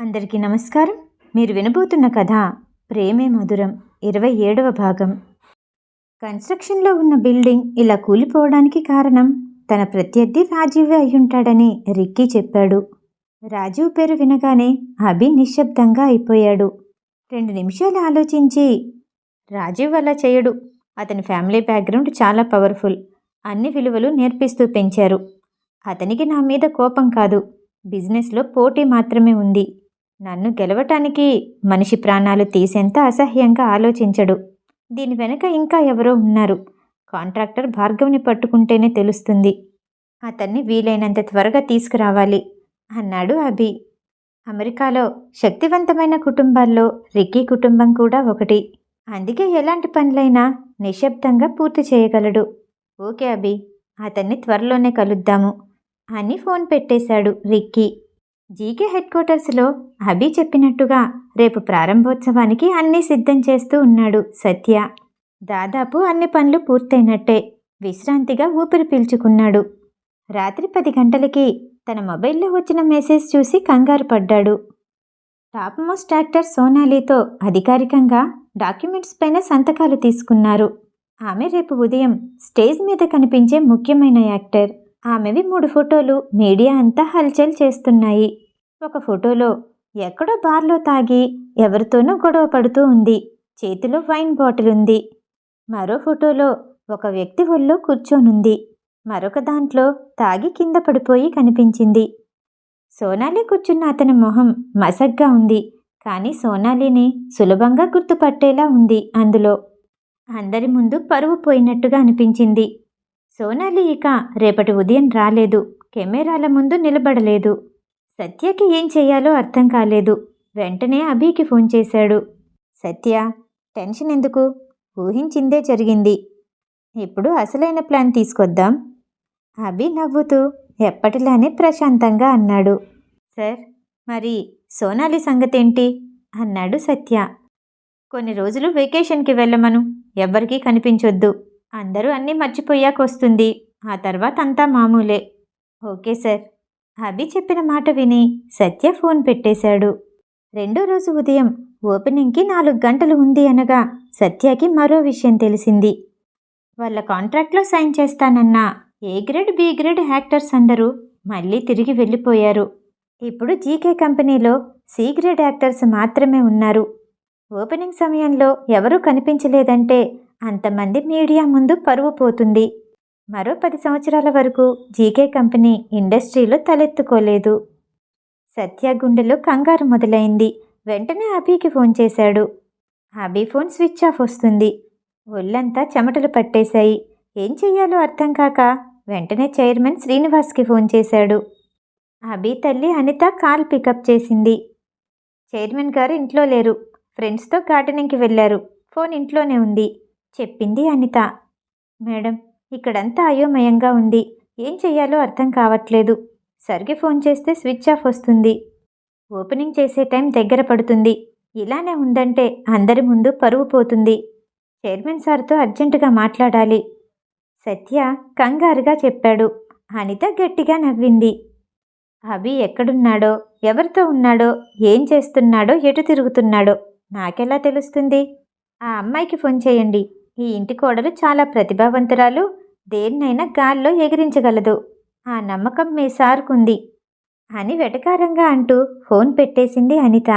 అందరికీ నమస్కారం. మీరు వినబోతున్న కథ ప్రేమే మధురం ఇరవై ఏడవ భాగం. కన్స్ట్రక్షన్లో ఉన్న బిల్డింగ్ ఇలా కూలిపోవడానికి కారణం తన ప్రత్యర్థి రాజీవే అయ్యుంటాడని రిక్కీ చెప్పాడు. రాజీవ్ పేరు వినగానే అభి నిశ్శబ్దంగా అయిపోయాడు. రెండు నిమిషాలు ఆలోచించి రాజీవ్ అలా చేయడు. అతని ఫ్యామిలీ బ్యాక్గ్రౌండ్ చాలా పవర్ఫుల్. అన్ని విలువలు నేర్పిస్తూ పెంచారు. అతనికి నా మీద కోపం కాదు. బిజినెస్లో పోటీ మాత్రమే ఉంది. నన్ను గెలవటానికి మనిషి ప్రాణాలు తీసేంత అసహ్యంగా ఆలోచించడు. దీని వెనక ఇంకా ఎవరో ఉన్నారు. కాంట్రాక్టర్ భార్గవ్ని పట్టుకుంటేనే తెలుస్తుంది. అతన్ని వీలైనంత త్వరగా తీసుకురావాలి అన్నాడు అభి. అమెరికాలో శక్తివంతమైన కుటుంబాల్లో రిక్కీ కుటుంబం కూడా ఒకటి. అందుకే ఎలాంటి పనులైనా నిశ్శబ్దంగా పూర్తి చేయగలడు. ఓకే అభి అతన్ని త్వరలోనే కలుద్దాము అని ఫోన్ పెట్టేశాడు రిక్కీ జీకే హెడ్ క్వార్టర్స్లో అభి చెప్పినట్టుగా రేపు ప్రారంభోత్సవానికి అన్నీ సిద్ధం చేస్తూ ఉన్నాడు సత్య. దాదాపు అన్ని పనులు పూర్తయినట్టే విశ్రాంతిగా ఊపిరి పీల్చుకున్నాడు. రాత్రి పది గంటలకి తన మొబైల్లో వచ్చిన మెసేజ్ చూసి కంగారు పడ్డాడు. టాప్ మోస్ట్ యాక్టర్ సోనాలితో అధికారికంగా డాక్యుమెంట్స్ పైన సంతకాలు తీసుకున్నారు. ఆమె రేపు ఉదయం స్టేజ్ మీద కనిపించే ముఖ్యమైన యాక్టర్. ఆమెవి మూడు ఫోటోలు మీడియా అంతా హల్చల్ చేస్తున్నాయి. ఒక ఫోటోలో ఎక్కడో బార్లో తాగి ఎవరితోనో గొడవ పడుతూ ఉంది. చేతిలో వైన్ బాటిల్ ఉంది మరో ఫోటోలో ఒక వ్యక్తి ఒళ్ళో కూర్చోనుంది. మరొక దాంట్లో తాగి కింద పడిపోయి కనిపించింది. సోనాలి కూర్చున్న అతని మొహం మసగ్గా ఉంది. కానీ సోనాలిని సులభంగా గుర్తుపట్టేలా ఉంది అందులో. అందరి ముందు పరువు పోయినట్టుగా అనిపించింది. సోనాలి ఇక రేపటి ఉదయం రాలేదు. కెమెరాల ముందు నిలబడలేదు. సత్యకి ఏం చేయాలో అర్థం కాలేదు. వెంటనే అభికి ఫోన్ చేశాడు. సత్య టెన్షన్ ఎందుకు? ఊహించిందే జరిగింది. ఇప్పుడు అసలైన ప్లాన్ తీసుకొద్దాం. అభి నవ్వుతూ ఎప్పటిలానే ప్రశాంతంగా అన్నాడు. సార్ మరి సోనాలి సంగతేంటి? అన్నాడు సత్య. కొన్ని రోజులు వెకేషన్కి వెళ్ళమను. ఎవ్వరికీ కనిపించొద్దు. అందరూ అన్నీ మర్చిపోయాక వస్తుంది ఆ తర్వాత అంతా మామూలే. Okay sir. అభి చెప్పిన మాట విని సత్య ఫోన్ పెట్టేశాడు. రెండో రోజు ఉదయం ఓపెనింగ్కి నాలుగు గంటలు ఉంది అనగా సత్యకి మరో విషయం తెలిసింది. వాళ్ళ కాంట్రాక్ట్లో sign చేస్తానన్న A grade B grade actors అందరూ మళ్ళీ తిరిగి వెళ్ళిపోయారు. ఇప్పుడు జీకే కంపెనీలో సి గ్రేడ్ యాక్టర్స్ మాత్రమే ఉన్నారు. ఓపెనింగ్ సమయంలో ఎవరూ కనిపించలేదంటే అంతమంది మీడియా ముందు పరువు పోతుంది. మరో పది సంవత్సరాల వరకు జీకే కంపెనీ ఇండస్ట్రీలో తలెత్తుకోలేదు. సత్య గుండెలో కంగారు మొదలైంది. వెంటనే అభికి ఫోన్ చేశాడు. అభి ఫోన్ స్విచ్ ఆఫ్ వస్తుంది. ఒళ్ళంతా చెమటలు పట్టేశాయి. ఏం చెయ్యాలో అర్థం కాక వెంటనే చైర్మన్ శ్రీనివాస్కి ఫోన్ చేశాడు. అభి తల్లి అనిత కాల్ పికప్ చేసింది. చైర్మన్ గారు ఇంట్లో లేరు. ఫ్రెండ్స్తో గార్డెనింగ్కి వెళ్ళారు. ఫోన్ ఇంట్లోనే ఉంది. చెప్పింది అనిత. మేడం ఇక్కడంతా అయోమయంగా ఉంది. ఏం చెయ్యాలో అర్థం కావట్లేదు. సరిగి ఫోన్ చేస్తే స్విచ్ ఆఫ్ వస్తుంది. ఓపెనింగ్ చేసే టైం దగ్గర పడుతుంది. ఇలానే ఉందంటే అందరి ముందు పరువు పోతుంది. చైర్మన్ సార్తో అర్జెంటుగా మాట్లాడాలి. సత్య కంగారుగా చెప్పాడు. అనిత గట్టిగా నవ్వింది. అభి ఎక్కడున్నాడో ఎవరితో ఉన్నాడో ఏం చేస్తున్నాడో ఎటు తిరుగుతున్నాడో నాకెలా తెలుస్తుంది? ఆ అమ్మాయికి ఫోన్ చేయండి. ఈ ఇంటి కోడలు చాలా ప్రతిభావంతురాలు. దేన్నైనా గాల్లో ఎగిరించగలదు. ఆ నమ్మకం మీ సార్కుంది అని వెటకారంగా అంటూ ఫోన్ పెట్టేసింది అనిత.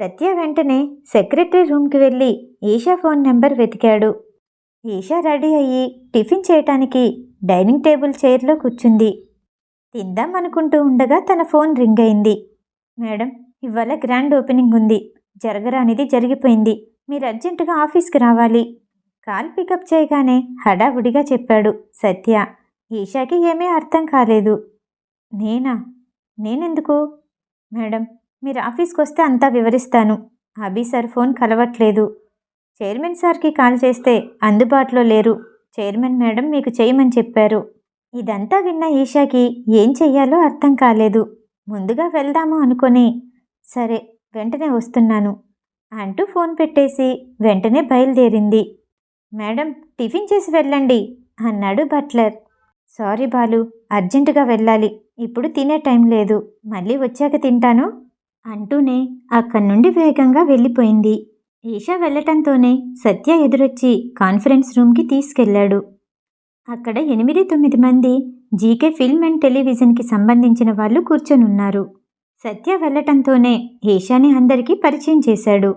సత్య వెంటనే సెక్రటరీ రూమ్కి వెళ్ళి ఈషా ఫోన్ నెంబర్ వెతికాడు. ఈషా రెడీ అయ్యి టిఫిన్ చేయటానికి డైనింగ్ టేబుల్ చైర్లో కూర్చుంది. తిందాం అనుకుంటూ ఉండగా తన ఫోన్ రింగ్ అయింది. మేడం ఇవాళ గ్రాండ్ ఓపెనింగ్ ఉంది. జరగరానిది జరిగిపోయింది. మీరు అర్జెంటుగా ఆఫీస్కి రావాలి. కాల్ పికప్ చేయగానే హడావుడిగా చెప్పాడు సత్య ఈషాకి ఏమీ అర్థం కాలేదు. నేనా? నేనెందుకు? మేడం మీరు ఆఫీస్కి వస్తే అంతా వివరిస్తాను. అభి సార్ ఫోన్ కలవట్లేదు. చైర్మన్ సార్కి కాల్ చేస్తే అందుబాటులో లేరు. చైర్మన్ మేడం మీకు చేయమని చెప్పారు. ఇదంతా విన్న ఈషాకి ఏం చెయ్యాలో అర్థం కాలేదు. ముందుగా వెళ్దాము అనుకొని సరే వెంటనే వస్తున్నాను. అంటూ ఫోన్ పెట్టేసి వెంటనే బయలుదేరింది. మేడం టిఫిన్ చేసి వెళ్ళండి అన్నాడు బట్లర్. సారీ బాలు అర్జెంటుగా వెళ్ళాలి. ఇప్పుడు తినే టైం లేదు. మళ్ళీ వచ్చాక తింటాను అంటూనే అక్కడి నుండి వేగంగా వెళ్ళిపోయింది. ఈషా వెళ్ళటంతోనే సత్య ఎదురొచ్చి కాన్ఫరెన్స్ రూమ్కి తీసుకెళ్ళాడు. అక్కడ ఎనిమిది తొమ్మిది మంది జీకే ఫిల్మ్ అండ్ టెలివిజన్కి సంబంధించిన వాళ్ళు కూర్చొనున్నారు. సత్య వెళ్ళటంతోనే ఈషాని అందరికీ పరిచయం చేశాడు.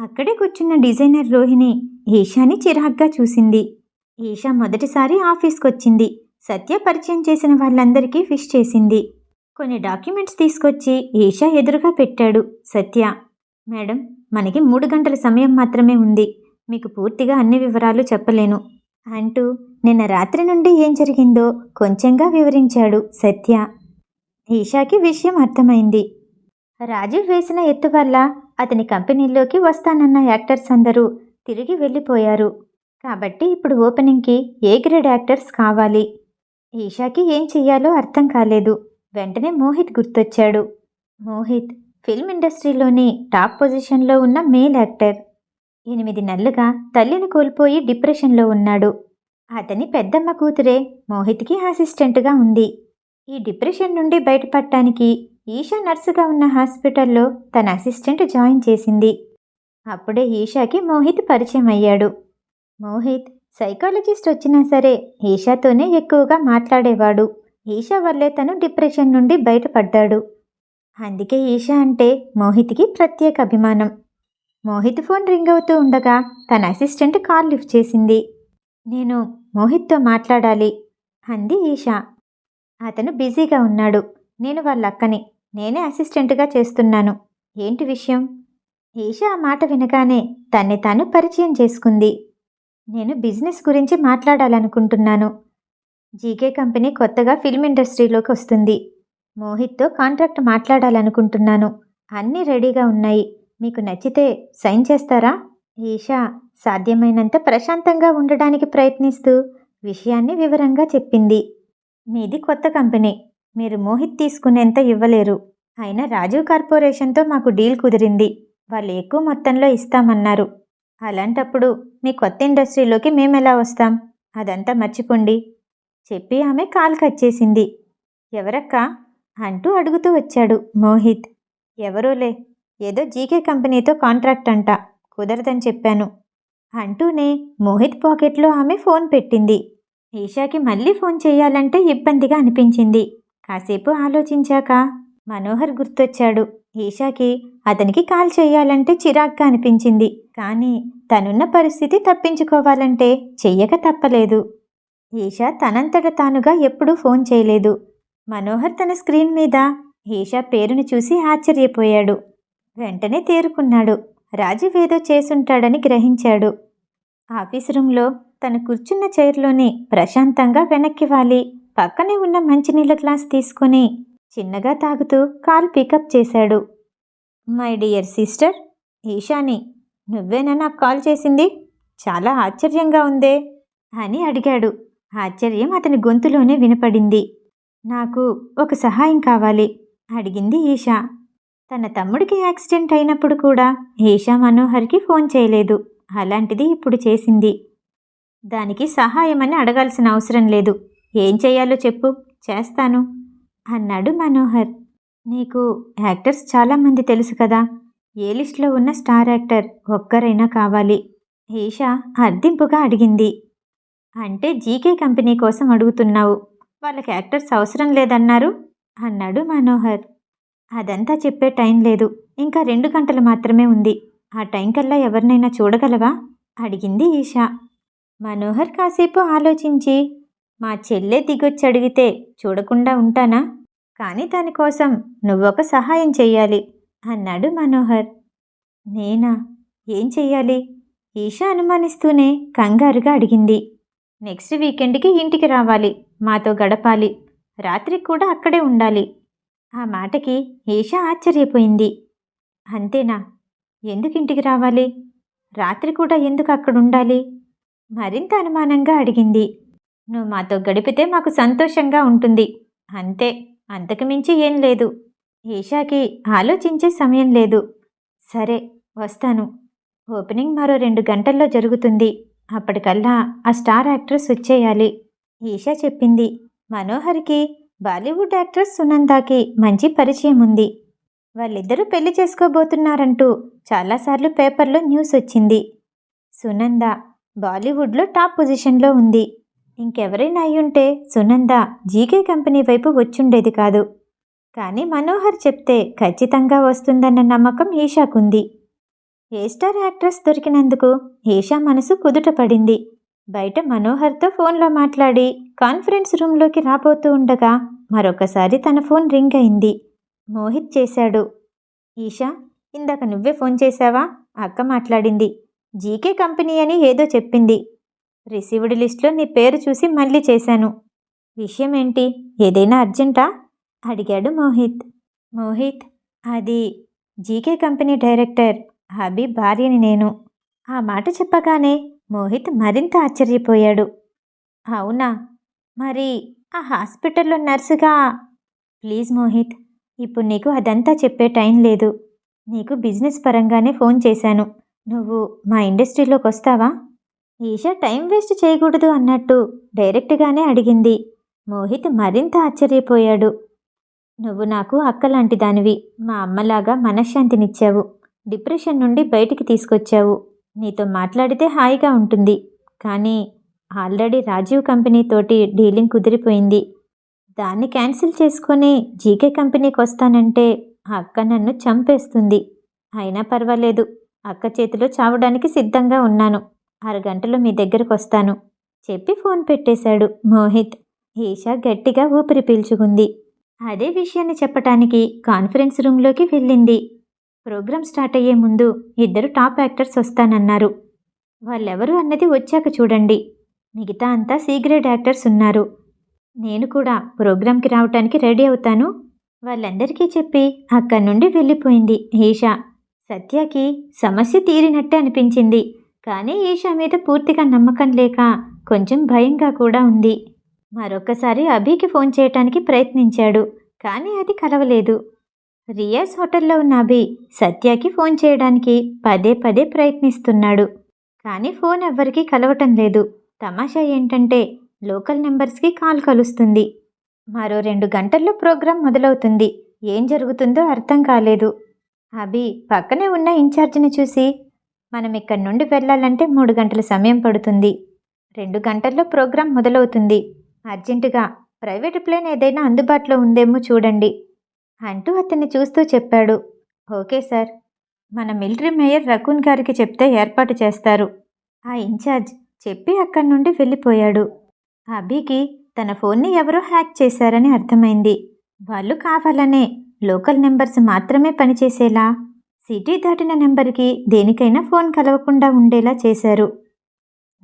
అక్కడే కూర్చున్న డిజైనర్ రోహిణి ఈషాని చిరాగ్గా చూసింది. ఈషా మొదటిసారి ఆఫీస్కి వచ్చింది సత్య పరిచయం చేసిన వాళ్ళందరికీ విష్ చేసింది. కొన్ని డాక్యుమెంట్స్ తీసుకొచ్చి ఈషా ఎదురుగా పెట్టాడు సత్య. మేడం మనకి మూడు గంటల సమయం మాత్రమే ఉంది. మీకు పూర్తిగా అన్ని వివరాలు చెప్పలేను. అంటూ నిన్న రాత్రి నుండి ఏం జరిగిందో కొంచెంగా వివరించాడు సత్య. ఈషాకి విషయం అర్థమైంది. రాజీవ్ వేసిన ఎత్తు వల్ల అతని కంపెనీలోకి వస్తానన్న యాక్టర్స్ అందరూ తిరిగి వెళ్ళిపోయారు. కాబట్టి ఇప్పుడు ఓపెనింగ్కి ఏ గ్రేడ్ యాక్టర్స్ కావాలి? ఈషాకి ఏం చెయ్యాలో అర్థం కాలేదు. వెంటనే మోహిత్ గుర్తొచ్చాడు. మోహిత్ ఫిల్మ్ ఇండస్ట్రీలోని టాప్ పొజిషన్లో ఉన్న మేల్ యాక్టర్. ఎనిమిది నెలలుగా తల్లిని కోల్పోయి డిప్రెషన్లో ఉన్నాడు. అతని పెద్దమ్మ కూతురే మోహిత్కి అసిస్టెంట్గా ఉంది. ఈ డిప్రెషన్ నుండి బయటపడటానికి ఈషా నర్సుగా ఉన్న హాస్పిటల్లో తన అసిస్టెంట్ జాయిన్ చేసింది. అప్పుడే ఈషాకి మోహిత్ పరిచయం అయ్యాడు. మోహిత్ సైకాలజిస్ట్ వచ్చినా సరే ఈషాతోనే ఎక్కువగా మాట్లాడేవాడు. ఈషా వల్లే తను డిప్రెషన్ నుండి బయటపడ్డాడు. అందుకే ఈషా అంటే మోహిత్కి ప్రత్యేక అభిమానం. మోహిత్ ఫోన్ రింగ్ అవుతూ ఉండగా తన అసిస్టెంట్ కాల్ లిఫ్ట్ చేసింది. నేను మోహిత్తో మాట్లాడాలి అంది ఈషా. అతను బిజీగా ఉన్నాడు. నేను వాళ్ళ అక్కని నేనే అసిస్టెంట్గా చేస్తున్నాను. ఏంటి విషయం? ఈష ఆ మాట వినగానే తన్ని తాను పరిచయం చేసుకుంది. నేను బిజినెస్ గురించి మాట్లాడాలనుకుంటున్నాను. జీకే కంపెనీ కొత్తగా ఫిల్మ్ ఇండస్ట్రీలోకి వస్తుంది. మోహిత్తో కాంట్రాక్ట్ మాట్లాడాలనుకుంటున్నాను. అన్నీ రెడీగా ఉన్నాయి. మీకు నచ్చితే సైన్ చేస్తారా? ఈషా సాధ్యమైనంత ప్రశాంతంగా ఉండడానికి ప్రయత్నిస్తూ విషయాన్ని వివరంగా చెప్పింది. మీది కొత్త కంపెనీ. మీరు మోహిత్ తీసుకునేంత ఇవ్వలేరు. అయినా రాజీవ్ కార్పొరేషన్తో మాకు డీల్ కుదిరింది. వాళ్ళు ఎక్కువ మొత్తంలో ఇస్తామన్నారు. అలాంటప్పుడు మీ కొత్త ఇండస్ట్రీలోకి మేమెలా వస్తాం? అదంతా మర్చిపోండి. చెప్పి ఆమె కాల్ కట్ చేసింది. ఎవరక్కా? అంటూ అడుగుతూ వచ్చాడు మోహిత్. ఎవరోలే? ఏదో జీకే కంపెనీతో కాంట్రాక్ట్ అంట. కుదరదని చెప్పాను. అంటూనే మోహిత్ పాకెట్లో ఆమె ఫోన్ పెట్టింది. ఈషాకి మళ్ళీ ఫోన్ చేయాలంటే ఇబ్బందిగా అనిపించింది. కాసేపు ఆలోచించాక మనోహర్ గుర్తొచ్చాడు. ఈషాకి అతనికి కాల్ చేయాలంటే చిరాగ్గా అనిపించింది. కానీ తనున్న పరిస్థితి తప్పించుకోవాలంటే చెయ్యక తప్పలేదు. ఈషా తనంతట తానుగా ఎప్పుడూ ఫోన్ చేయలేదు. మనోహర్ తన స్క్రీన్ మీద ఈషా పేరును చూసి ఆశ్చర్యపోయాడు. వెంటనే తేరుకున్నాడు. రాజీవ్ ఏదో చేసుంటాడని గ్రహించాడు. ఆఫీస్ రూంలో తను కూర్చున్న చైర్లోని ప్రశాంతంగా వెనక్కి వాలి. పక్కనే ఉన్న మంచినీళ్ళ గ్లాస్ తీసుకొని చిన్నగా తాగుతూ కాల్ పికప్ చేశాడు. మై డియర్ సిస్టర్ ఈషాని నువ్వేనా నాకు కాల్ చేసింది? చాలా ఆశ్చర్యంగా ఉందే అని అడిగాడు. ఆశ్చర్యం అతని గొంతులోనే వినపడింది. నాకు ఒక సహాయం కావాలి అడిగింది ఈషా. తన తమ్ముడికి యాక్సిడెంట్ అయినప్పుడు కూడా ఈషా మనోహర్కి ఫోన్ చేయలేదు. అలాంటిది ఇప్పుడు చేసింది. దానికి సహాయం అని అడగాల్సిన అవసరం లేదు. ఏం చేయాలో చెప్పు చేస్తాను అన్నాడు మనోహర్. నీకు యాక్టర్స్ చాలామంది తెలుసు కదా ఏ లిస్ట్లో ఉన్న స్టార్ యాక్టర్ ఒక్కరైనా కావాలి? ఈషా అర్దింపుగా అడిగింది. అంటే జీకే కంపెనీ కోసం అడుగుతున్నావు వాళ్ళకి యాక్టర్స్ అవసరం లేదన్నారు అన్నాడు మనోహర్. అదంతా చెప్పే టైం లేదు ఇంకా రెండు గంటలు మాత్రమే ఉంది ఆ టైం కల్లా ఎవరినైనా చూడగలవా? అడిగింది ఈషా. మనోహర్ కాసేపు ఆలోచించి మా చెల్లె దిగొచ్చి అడిగితే చూడకుండా ఉంటానా? కానీ దానికోసం నువ్వొక సహాయం చెయ్యాలి అన్నాడు మనోహర్. నేనా? ఏం చెయ్యాలి? ఈషా అనుమానిస్తూనే కంగారుగా అడిగింది. నెక్స్ట్ వీకెండ్కి ఇంటికి రావాలి మాతో గడపాలి రాత్రి కూడా అక్కడే ఉండాలి ఆ మాటకి ఈషా ఆశ్చర్యపోయింది. అంతేనా? ఎందుకు ఇంటికి రావాలి? రాత్రి కూడా ఎందుకు అక్కడ ఉండాలి మరింత అనుమానంగా అడిగింది. నువ్వు మాతో గడిపితే మాకు సంతోషంగా ఉంటుంది. అంతే అంతకు మించి ఏం లేదు. ఈషాకి ఆలోచించే సమయం లేదు. సరే వస్తాను. ఓపెనింగ్ మరో రెండు గంటల్లో జరుగుతుంది. అప్పటికల్లా ఆ స్టార్ యాక్ట్రెస్ వచ్చేయాలి. ఈషా చెప్పింది. మనోహర్కి బాలీవుడ్ యాక్ట్రెస్ సునందాకి మంచి పరిచయం ఉంది. వాళ్ళిద్దరూ పెళ్ళి చేసుకోబోతున్నారంటూ చాలాసార్లు పేపర్లో న్యూస్ వచ్చింది. సునంద బాలీవుడ్లో టాప్ పొజిషన్లో ఉంది. ఇంకెవరైనా అయ్యుంటే సునంద జీకే కంపెనీ వైపు వచ్చుండేది కాదు. కానీ మనోహర్ చెప్తే ఖచ్చితంగా వస్తుందన్న నమ్మకం ఈషాకుంది. ఏ స్టార్ యాక్ట్రెస్ దొరికినందుకు ఈషా మనసు కుదుట పడింది. బయట మనోహర్తో ఫోన్లో మాట్లాడి కాన్ఫరెన్స్ రూమ్లోకి రాబోతూ ఉండగా మరొకసారి తన ఫోన్ రింగ్ అయింది. మోహిత్ చేశాడు. ఈషా ఇందాక నువ్వే ఫోన్ చేశావా? అక్క మాట్లాడింది. జీకే కంపెనీ అని ఏదో చెప్పింది. రిసీవ్డ్ లిస్ట్లో నీ పేరు చూసి మళ్ళీ చేశాను. విషయం ఏంటి ఏదైనా అర్జెంటా? అడిగాడు మోహిత్. మోహిత్ అది జీకే కంపెనీ డైరెక్టర్ హబీ భార్యని నేను. ఆ మాట చెప్పగానే మోహిత్ మరింత ఆశ్చర్యపోయాడు. అవునా? మరి ఆ హాస్పిటల్లో నర్సుగా? ప్లీజ్ మోహిత్ ఇప్పుడు నీకు అదంతా చెప్పే టైం లేదు. నీకు బిజినెస్ పరంగానే ఫోన్ చేశాను. నువ్వు మా ఇండస్ట్రీలోకి వస్తావా ఈషా టైం వేస్ట్ చేయకూడదు అన్నట్టు డైరెక్ట్గానే అడిగింది. మోహిత్ మరింత ఆశ్చర్యపోయాడు. నువ్వు నాకు అక్కలాంటి దానివి మా అమ్మలాగా మనశ్శాంతినిచ్చావు. డిప్రెషన్ నుండి బయటికి తీసుకొచ్చావు. నీతో మాట్లాడితే హాయిగా ఉంటుంది. కానీ ఆల్రెడీ రాజీవ్ కంపెనీ తోటి డీలింగ్ కుదిరిపోయింది. దాన్ని క్యాన్సిల్ చేసుకొని జీకే కంపెనీకి వస్తానంటే ఆ అక్క నన్ను చంపేస్తుంది. అయినా పర్వాలేదు. అక్క చేతిలో చావడానికి సిద్ధంగా ఉన్నాను. అరగంటలో మీ దగ్గరకు వస్తాను చెప్పి ఫోన్ పెట్టేశాడు మోహిత్. ఈషా గట్టిగా ఊపిరి పీల్చుకుంది. అదే విషయాన్ని చెప్పటానికి కాన్ఫరెన్స్ రూమ్లోకి వెళ్ళింది. ప్రోగ్రాం స్టార్ట్ అయ్యే ముందు ఇద్దరు టాప్ యాక్టర్స్ వస్తానన్నారు. వాళ్ళెవరు అన్నది వచ్చాక చూడండి. మిగతా అంతా సీగ్రేడ్ యాక్టర్స్ ఉన్నారు. నేను కూడా ప్రోగ్రాంకి రావటానికి రెడీ అవుతాను. వాళ్ళందరికీ చెప్పి అక్కడి నుండి వెళ్ళిపోయింది ఈషా. సత్యకి సమస్య తీరినట్టే అనిపించింది. కానీ ఈషా మీద పూర్తిగా నమ్మకం లేక కొంచెం భయంగా కూడా ఉంది. మరొకసారి అభికి ఫోన్ చేయటానికి ప్రయత్నించాడు కానీ అది కలవలేదు. రియాస్ హోటల్లో ఉన్న అభి సత్యకి ఫోన్ చేయడానికి పదే పదే ప్రయత్నిస్తున్నాడు కానీ ఫోన్ ఎవ్వరికీ కలవటం లేదు. తమాషా ఏంటంటే లోకల్ నెంబర్స్కి కాల్ కలుస్తుంది. మరో రెండు గంటల్లో ప్రోగ్రాం మొదలవుతుంది. ఏం జరుగుతుందో అర్థం కాలేదు. అభి పక్కనే ఉన్న ఇన్ఛార్జిని చూసి మనం ఇక్కడి నుండి వెళ్ళాలంటే మూడు గంటల సమయం పడుతుంది. రెండు గంటల్లో ప్రోగ్రాం మొదలవుతుంది. అర్జెంటుగా ప్రైవేట్ ప్లేన్ ఏదైనా అందుబాటులో ఉందేమో చూడండి అంటూ అతన్ని చూస్తూ చెప్పాడు. Okay sir. మన మిలిటరీ మేయర్ రకూన్ గారికి చెప్తే ఏర్పాటు చేస్తారు. ఆ ఇన్ఛార్జ్ చెప్పి అక్కడి నుండి వెళ్ళిపోయాడు. అభికి తన ఫోన్ని ఎవరో హ్యాక్ చేశారని అర్థమైంది. వాళ్ళు కావాలనే లోకల్ నెంబర్స్ మాత్రమే పనిచేసేలా సిటీ దాటిన నెంబర్కి దేనికైనా ఫోన్ కలవకుండా ఉండేలా చేశారు.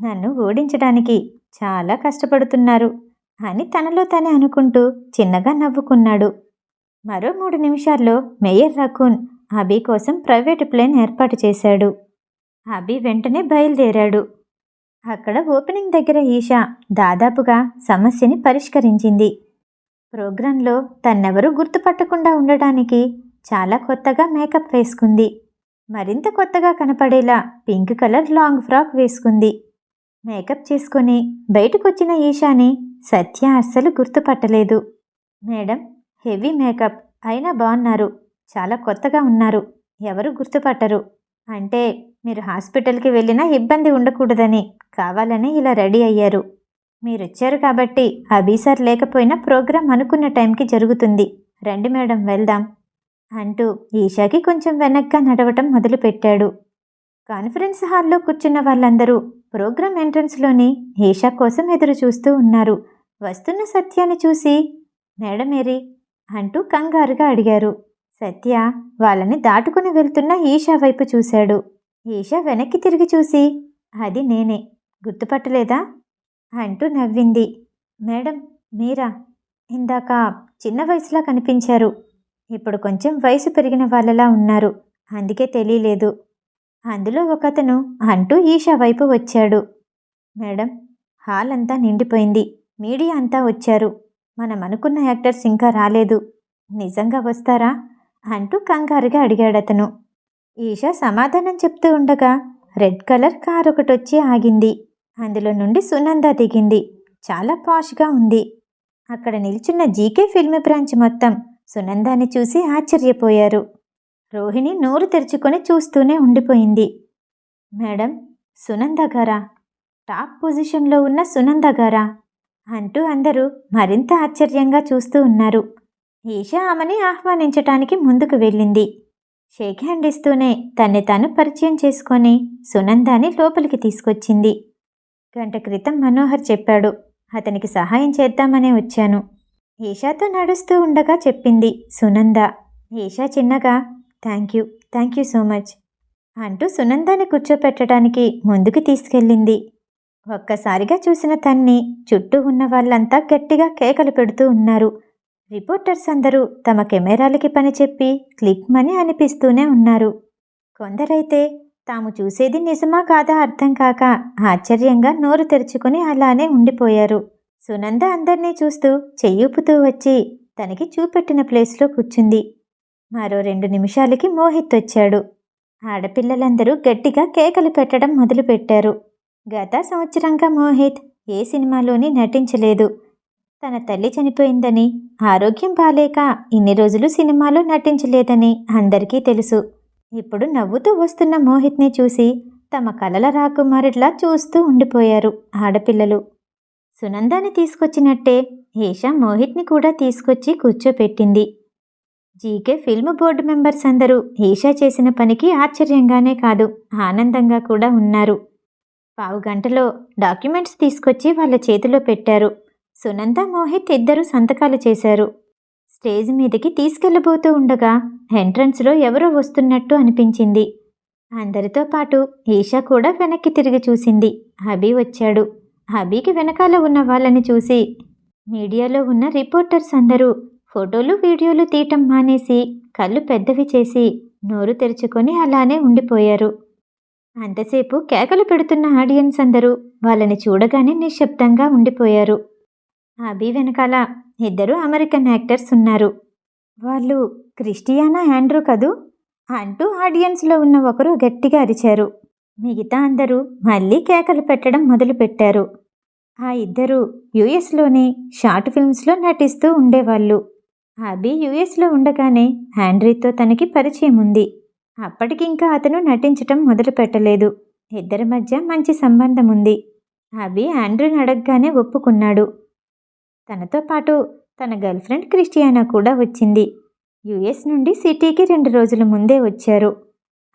నన్ను ఓడించడానికి చాలా కష్టపడుతున్నారు అని తనలో తనే అనుకుంటూ చిన్నగా నవ్వుకున్నాడు. మరో మూడు నిమిషాల్లో మేయర్ రకూన్ అభి కోసం ప్రైవేటు ప్లేన్ ఏర్పాటు చేశాడు. అభి వెంటనే బయలుదేరాడు. అక్కడ ఓపెనింగ్ దగ్గర ఈషా దాదాపుగా సమస్యని పరిష్కరించింది. ప్రోగ్రాంలో తన్నెవరూ గుర్తుపట్టకుండా ఉండడానికి చాలా కొత్తగా మేకప్ వేసుకుంది. మరింత కొత్తగా కనపడేలా పింక్ కలర్ లాంగ్ ఫ్రాక్ వేసుకుంది. మేకప్ చేసుకొని బయటకొచ్చిన ఈషాని సత్య అస్సలు గుర్తుపట్టలేదు. Madam heavy makeup. అయినా బాగున్నారు. చాలా కొత్తగా ఉన్నారు. ఎవరు గుర్తుపట్టరు. అంటే మీరు హాస్పిటల్కి వెళ్ళినా ఇబ్బంది ఉండకూడదని కావాలని ఇలా రెడీ అయ్యారు. మీరు వచ్చారు కాబట్టి అబీసార్ లేకపోయినా ప్రోగ్రాం అనుకున్న టైంకి జరుగుతుంది. రండి మేడం వెళ్దాం. అంటూ ఈషాకి కొంచెం వెనక్గా నడవటం మొదలుపెట్టాడు. కాన్ఫరెన్స్ హాల్లో కూర్చున్న వాళ్ళందరూ ప్రోగ్రాం ఎంట్రన్స్లోనే ఈషా కోసం ఎదురు చూస్తూ ఉన్నారు. వస్తున్న సత్యాన్ని చూసి మేడమేరీ అంటూ కంగారుగా అడిగారు. సత్య వాళ్ళని దాటుకుని వెళ్తున్న ఈషా వైపు చూశాడు. ఈషా వెనక్కి తిరిగి చూసి అది నేనే. గుర్తుపట్టలేదా అంటూ నవ్వింది. మేడం మీరా? ఇందాక చిన్న వయసులా కనిపించారు. ఇప్పుడు కొంచెం వయసు పెరిగిన వాళ్ళలా ఉన్నారు. అందుకే తెలియలేదు. అందులో ఒకతను అంటూ ఈషా వైపు వచ్చాడు. మేడం హాల్ అంతా నిండిపోయింది. మీడియా అంతా వచ్చారు. మనం అనుకున్న యాక్టర్స్ ఇంకా రాలేదు. నిజంగా వస్తారా? అంటూ కంగారుగా అడిగాడతను. ఈషా సమాధానం చెప్తూ ఉండగా రెడ్ కలర్ కార్ ఒకటి వచ్చి ఆగింది. అందులో నుండి సునంద దిగింది. చాలా పాష్గా ఉంది. అక్కడ నిల్చున్న జీకే ఫిల్మ్ బ్రాంచ్ మొత్తం సునందాని చూసి ఆశ్చర్యపోయారు. రోహిణి నోరు తెరుచుకొని చూస్తూనే ఉండిపోయింది. మేడం సునంద గారా? టాప్ పొజిషన్లో ఉన్న సునంద గారా? అంటూ అందరూ మరింత ఆశ్చర్యంగా చూస్తూ ఉన్నారు. ఈషా ఆమెని ఆహ్వానించటానికి ముందుకు వెళ్ళింది. షేక్ హ్యాండ్ ఇస్తూనే తన్ని తాను పరిచయం చేసుకొని సునందాని లోపలికి తీసుకొచ్చింది. గంట క్రితం మనోహర్ చెప్పాడు అతనికి సహాయం చేద్దామనే వచ్చాను. ఏషాతో నడుస్తూ ఉండగా చెప్పింది సునంద. ఏషా చిన్నగా thank you thank you so much అంటూ సునందాని కూర్చోపెట్టడానికి ముందుకు తీసుకెళ్ళింది. ఒక్కసారిగా చూసిన తన్ని చుట్టూ ఉన్న వాళ్ళంతా గట్టిగా కేకలు పెడుతూ ఉన్నారు. రిపోర్టర్స్ అందరూ తమ కెమెరాలకి పని చెప్పి క్లిక్మని అనిపిస్తూనే ఉన్నారు. కొందరైతే తాము చూసేది నిజమా కాదా అర్థం కాక ఆశ్చర్యంగా నోరు తెరుచుకుని అలానే ఉండిపోయారు. సునంద అందర్నీ చూస్తూ చెయ్యూపుతూ వచ్చి తనకి చూపెట్టిన ప్లేస్లో కూర్చుంది. మరో రెండు నిమిషాలకి మోహిత్ వచ్చాడు ఆడపిల్లలందరూ గట్టిగా కేకలు పెట్టడం మొదలుపెట్టారు. గత సంవత్సరంగా మోహిత్ ఏ సినిమాలోని నటించలేదు. తన తల్లి చనిపోయిందని ఆరోగ్యం బాలేక ఇన్ని రోజులు సినిమాలో నటించలేదని అందరికీ తెలుసు. ఇప్పుడు నవ్వుతూ వస్తున్న మోహిత్ని చూసి తమ కలల రాకుమారుడిలా చూస్తూ ఉండిపోయారు ఆడపిల్లలు. సునందాని తీసుకొచ్చినట్టే ఏషా మోహిత్ని కూడా తీసుకొచ్చి కూర్చోపెట్టింది. జీకే ఫిల్మ్ బోర్డు మెంబర్స్ అందరూ ఈషా చేసిన పనికి ఆశ్చర్యంగానే కాదు ఆనందంగా కూడా ఉన్నారు. పావు గంటలో డాక్యుమెంట్స్ తీసుకొచ్చి వాళ్ళ చేతిలో పెట్టారు. సునంద మోహిత్ ఇద్దరు సంతకాలు చేశారు. స్టేజ్ మీదకి తీసుకెళ్ళబోతూ ఉండగా ఎంట్రన్స్లో ఎవరో వస్తున్నట్టు అనిపించింది. అందరితో పాటు ఈషా కూడా వెనక్కి తిరిగి చూసింది. హబీ వచ్చాడు. హబీకి వెనకాల ఉన్న వాళ్ళని చూసి మీడియాలో ఉన్న రిపోర్టర్స్ అందరూ ఫోటోలు వీడియోలు తీయటం మానేసి కళ్ళు పెద్దవి చేసి నోరు తెరుచుకొని అలానే ఉండిపోయారు. అంతసేపు కేకలు పెడుతున్న ఆడియన్స్ అందరూ వాళ్ళని చూడగానే నిశ్శబ్దంగా ఉండిపోయారు. అభి వెనకాల ఇద్దరు అమెరికన్ యాక్టర్స్ ఉన్నారు. వాళ్ళు క్రిస్టియానా ఆండ్రూ కదూ? అంటూ ఆడియన్స్లో ఉన్న ఒకరు గట్టిగా అరిచారు. మిగతా అందరూ మళ్ళీ కేకలు పెట్టడం మొదలుపెట్టారు. ఆ ఇద్దరు యుఎస్లోని షార్ట్ ఫిల్మ్స్లో నటిస్తూ ఉండేవాళ్ళు. అభి యుఎస్లో ఉండగానే హ్యాండ్రీతో తనకి పరిచయం ఉంది. అప్పటికింకా అతను నటించటం మొదలు పెట్టలేదు ఇద్దరి మధ్య మంచి సంబంధం ఉంది. అభి ఆండ్రూని అడగగానే ఒప్పుకున్నాడు. తనతో పాటు తన గర్ల్ ఫ్రెండ్ క్రిస్టియానా కూడా వచ్చింది. యుఎస్ నుండి సిటీకి రెండు రోజుల ముందే వచ్చారు.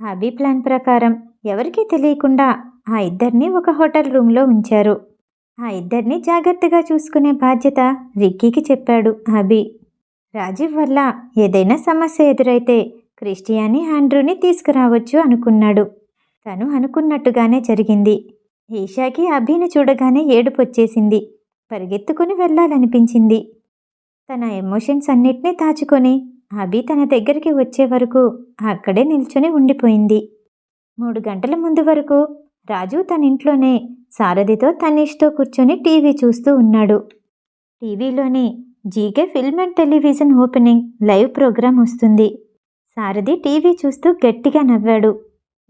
అభి ప్లాన్ ప్రకారం ఎవరికీ తెలియకుండా ఆ ఇద్దరిని ఒక హోటల్ రూమ్లో ఉంచారు. ఆ ఇద్దరిని జాగ్రత్తగా చూసుకునే బాధ్యత రిక్కీకి చెప్పాడు అభి. రాజీవ్ వల్ల ఏదైనా సమస్య ఎదురైతే క్రిస్టియాని ఆండ్రూని తీసుకురావచ్చు అనుకున్నాడు. తను అనుకున్నట్టుగానే జరిగింది. ఈషాకి అభిని చూడగానే ఏడుపు వచ్చేసింది పరిగెత్తుకుని వెళ్ళాలనిపించింది. తన ఎమోషన్స్ అన్నిటినీ దాచుకొని అభి తన దగ్గరికి వచ్చే వరకు అక్కడే నిల్చొని ఉండిపోయింది. మూడు గంటల ముందు వరకు రాజు తన ఇంట్లోనే సారథితో తనీష్తో కూర్చొని టీవీ చూస్తూ ఉన్నాడు. టీవీలోని GK film and television opening live programme వస్తుంది. సారథి టీవీ చూస్తూ గట్టిగా నవ్వాడు.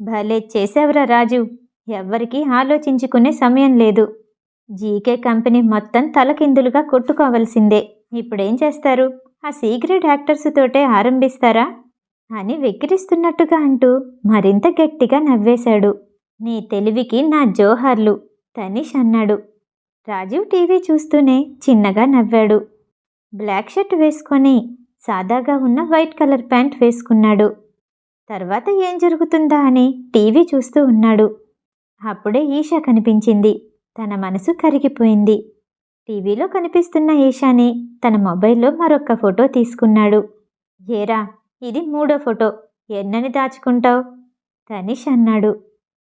భలే చేసావురా రాజు ఎవ్వరికీ ఆలోచించుకునే సమయం లేదు. జీకే కంపెనీ మొత్తం తలకిందులుగా కొట్టుకోవలసిందే. ఇప్పుడేం చేస్తారు? ఆ సీక్రెట్ యాక్టర్స్ తోటే ఆరంభిస్తారా? అని వెక్కిరిస్తున్నట్టుగా అంటూ మరింత గట్టిగా నవ్వేశాడు. నీ తెలివికి నా జోహర్లు తనిష్ అన్నాడు. రాజీవ్ టీవీ చూస్తూనే చిన్నగా నవ్వాడు. బ్లాక్ షర్ట్ వేసుకొని సాదాగా ఉన్న వైట్ కలర్ ప్యాంట్ వేసుకున్నాడు. తర్వాత ఏం జరుగుతుందా అని టీవీ చూస్తూ ఉన్నాడు. అప్పుడే ఈషా కనిపించింది. తన మనసు కరిగిపోయింది. టీవీలో కనిపిస్తున్న ఈషాని తన మొబైల్లో మరొక ఫోటో తీసుకున్నాడు. ఏరా ఇది మూడో ఫోటో. ఎన్నని దాచుకుంటావు? తనిష్ అన్నాడు.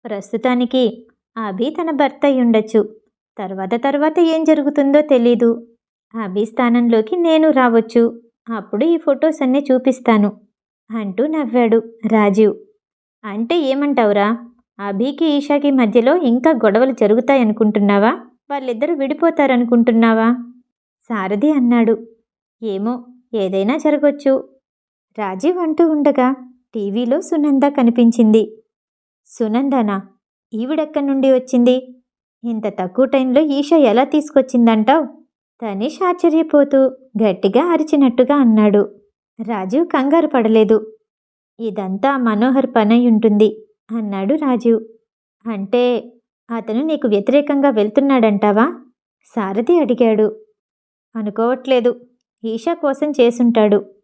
ప్రస్తుతానికి అభి తన భర్త అయి ఉండొచ్చు తర్వాత తర్వాత ఏం జరుగుతుందో తెలీదు. అభి స్థానంలోకి నేను రావచ్చు. అప్పుడు ఈ ఫొటోస్ అన్నీ చూపిస్తాను అంటూ నవ్వాడు రాజీవ్. అంటే ఏమంటావురా? అభికి ఈషాకి మధ్యలో ఇంకా గొడవలు జరుగుతాయనుకుంటున్నావా? వాళ్ళిద్దరూ విడిపోతారనుకుంటున్నావా? సారథి అన్నాడు. ఏమో ఏదైనా జరగచ్చు. రాజీవ్ అంటూ ఉండగా టీవీలో సునంద కనిపించింది. సునందనా ఈవిడెక్కడి నుండి వచ్చింది? ఇంత తక్కువ టైంలో ఈష ఎలా తీసుకొచ్చిందంటావు? తనీష్ ఆశ్చర్యపోతూ గట్టిగా అరిచినట్టుగా అన్నాడు. రాజీవ్ కంగారు పడలేదు. ఇదంతా మనోహర్ పనై ఉంటుంది అన్నాడు రాజీవ్. అంటే అతను నీకు వ్యతిరేకంగా వెళ్తున్నాడంటావా? సారథి అడిగాడు. అనుకోవట్లేదు. ఈషా కోసం చేసుంటాడు.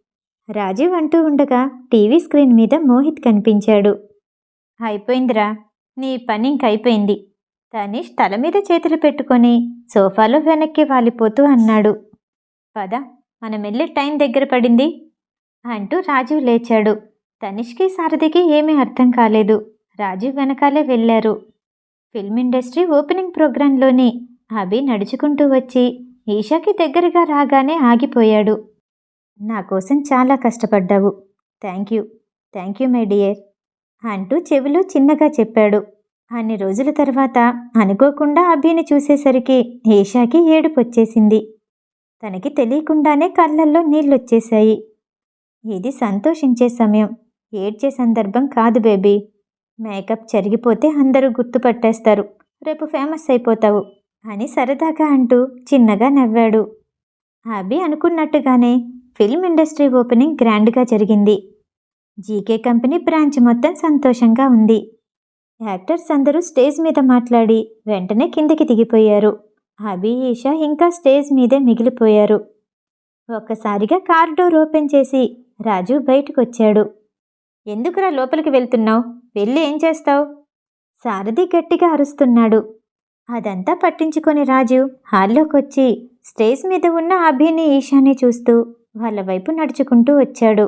రాజీవ్ అంటూ ఉండగా టీవీ స్క్రీన్ మీద మోహిత్ కనిపించాడు. అయిపోయిందిరా నీ పని ఇంకైపోయింది తనీష్ తల మీద చేతులు పెట్టుకొని సోఫాలో వెనక్కి వాలిపోతూ అన్నాడు. పద మనం వెళ్ళే టైం దగ్గర పడింది అంటూ రాజీవ్ లేచాడు. తనిష్కి సారథికి ఏమీ అర్థం కాలేదు. రాజీవ్ వెనకాలే వెళ్ళారు. ఫిల్మ్ ఇండస్ట్రీ ఓపెనింగ్ ప్రోగ్రాంలోని అభి నడుచుకుంటూ వచ్చి ఈషాకి దగ్గరగా రాగానే ఆగిపోయాడు. నా కోసం చాలా కష్టపడ్డావు. Thank you. Thank you my dear. అంటూ చెవిలో చిన్నగా చెప్పాడు. అన్ని రోజుల తర్వాత అనుకోకుండా అభిని చూసేసరికి ఏషాకి ఏడుపు వచ్చేసింది. తనకి తెలియకుండానే కళ్ళల్లో నీళ్ళొచ్చేశాయి. ఇది సంతోషించే సమయం. ఏడ్చే సందర్భం కాదు బేబీ. మేకప్ చెరిగిపోతే అందరూ గుర్తుపట్టేస్తారు. రేపు ఫేమస్ అయిపోతావు అని సరదాగా అంటూ చిన్నగా నవ్వాడు. అభి అనుకున్నట్టుగానే ఫిల్మ్ ఇండస్ట్రీ ఓపెనింగ్ గ్రాండ్గా జరిగింది. జీకే కంపెనీ బ్రాంచ్ మొత్తం సంతోషంగా ఉంది. యాక్టర్స్ అందరూ స్టేజ్ మీద మాట్లాడి వెంటనే కిందికి దిగిపోయారు. అభి ఈషా ఇంకా స్టేజ్ మీదే మిగిలిపోయారు. ఒక్కసారిగా కార్ డోర్ ఓపెన్ చేసి రాజు బయటకు వచ్చాడు ఎందుకురా లోపలికి వెళ్తున్నావు? వెళ్ళి ఏం చేస్తావు? సారథి గట్టిగా అరుస్తున్నాడు. అదంతా పట్టించుకొని రాజు హాల్లోకి వచ్చి స్టేజ్ మీద ఉన్న అభిని ఈశాని చూస్తూ వాళ్ళ వైపు నడుచుకుంటూ వచ్చాడు.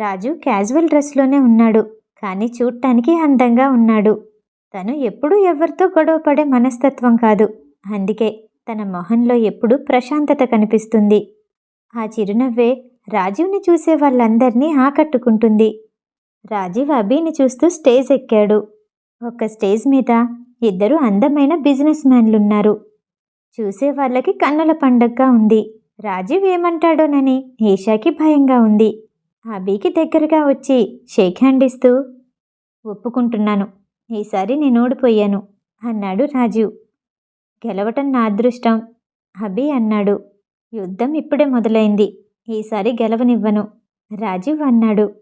రాజు క్యాజువల్ డ్రెస్లోనే ఉన్నాడు కానీ చూడటానికి అందంగా ఉన్నాడు. తను ఎప్పుడూ ఎవరితో గొడవ పడే మనస్తత్వం కాదు. అందుకే తన మొహంలో ఎప్పుడూ ప్రశాంతత కనిపిస్తుంది. ఆ చిరునవ్వే రాజీవ్ని చూసే వాళ్ళందరినీ ఆకట్టుకుంటుంది. రాజీవ్ అభిని చూస్తూ స్టేజ్ ఎక్కాడు. ఒక స్టేజ్ మీద ఇద్దరు అందమైన బిజినెస్ మ్యాన్లున్నారు. చూసే వాళ్ళకి కన్నుల పండగగా ఉంది. రాజీవ్ ఏమంటాడోనని ఈషాకి భయంగా ఉంది. అభికి దగ్గరగా వచ్చి షేక్ హ్యాండ్ ఇస్తూ ఒప్పుకుంటున్నాను. ఈసారి నేను ఓడిపోయాను అన్నాడు రాజీవ్. గెలవటం నా అదృష్టం అభి అన్నాడు. యుద్ధం ఇప్పుడే మొదలైంది. ఈసారి గెలవనివ్వను రాజీవ్ అన్నాడు.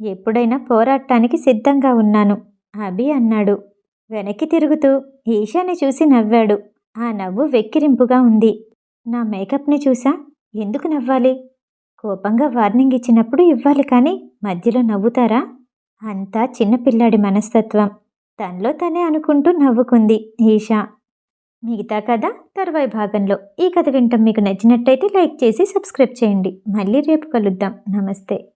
ఎప్పుడైనా పోరాటానికి సిద్ధంగా ఉన్నాను అభి అన్నాడు. వెనక్కి తిరుగుతూ ఈషాని చూసి నవ్వాడు. ఆ నవ్వు వెక్కిరింపుగా ఉంది. నా మేకప్ని చూసా? ఎందుకు నవ్వాలి? కోపంగా వార్నింగ్ ఇచ్చినప్పుడు ఇవ్వాలి కానీ మధ్యలో నవ్వుతారా? అంతా చిన్నపిల్లాడి మనస్తత్వం. తనలో తనే అనుకుంటూ నవ్వుకుంది ఈషా. మిగతా కథ తర్వాయి భాగంలో. ఈ కథ వింటాం మీకు నచ్చినట్టయితే లైక్ చేసి సబ్స్క్రైబ్ చేయండి. మళ్ళీ రేపు కలుద్దాం. నమస్తే.